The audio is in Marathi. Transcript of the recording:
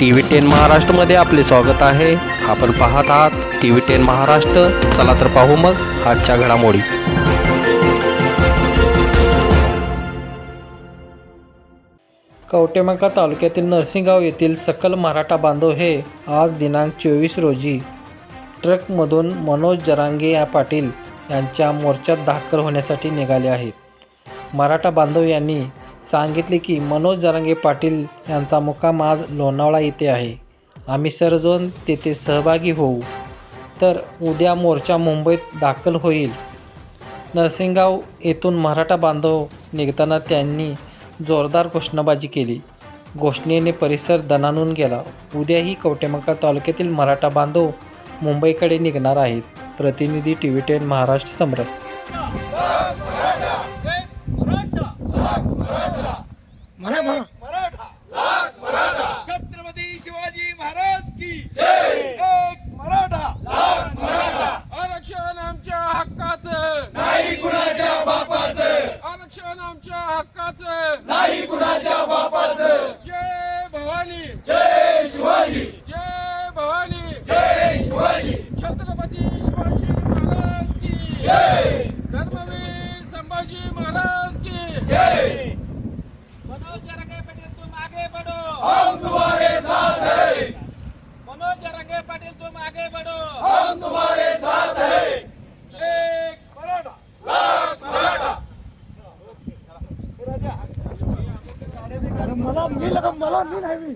टी व्ही टेन महाराष्ट्रमध्ये आपले स्वागत आहे. आपण पाहत आहात टी व्ही टेन महाराष्ट्र. चला तर पाहू मग आजच्या घडामोडी. कवटेमंका तालुक्यातील नरसिंगाव येथील सकल मराठा बांधव हे आज दिनांक चोवीस रोजी ट्रकमधून मनोज जरांगे या पाटील यांच्या मोर्चात दाखल होण्यासाठी निघाले आहेत. मराठा बांधव यांनी सांगितले की मनोज जरांगे पाटील यांचा मुक्काम आज लोणावळा येथे आहे. आम्ही सर्वजण तेथे सहभागी होऊ. तर उद्या मोर्चा मुंबईत दाखल होईल. नरसिंगाव येथून मराठा बांधव निघताना त्यांनी जोरदार घोषणाबाजी केली. घोषणेने परिसर दणानून गेला. उद्याही कवटेमका तालुक्यातील मराठा बांधव मुंबईकडे निघणार आहेत. प्रतिनिधी T V ten Maharashtra Samrat. म्हणा म्हणा मराठा. छत्रपती शिवाजी महाराज की एक मराठा. आरक्षण आमच्या हक्काचं. नाही कुणाच्या बापाचं. आरक्षण आमच्या हक्काचं. नाही कुणाच्या बापाचं. जय भवानी. जय शिवाजी. जय भवानी. जय शिवाजी. छत्रपती शिवाजी महाराज की. जय. धर्मवीर संभाजी महाराज की. जय मनोज जरंगे पाटील तुम आगे बढ़ो हम तुम्हारे साथ हैं मनोज जरंगे पाटील तुम आगे बढ़ो हम तुम्हारे साथ हैं। एक मराठा. लाख मराठा. मला मी लगा मला मी नाही मी.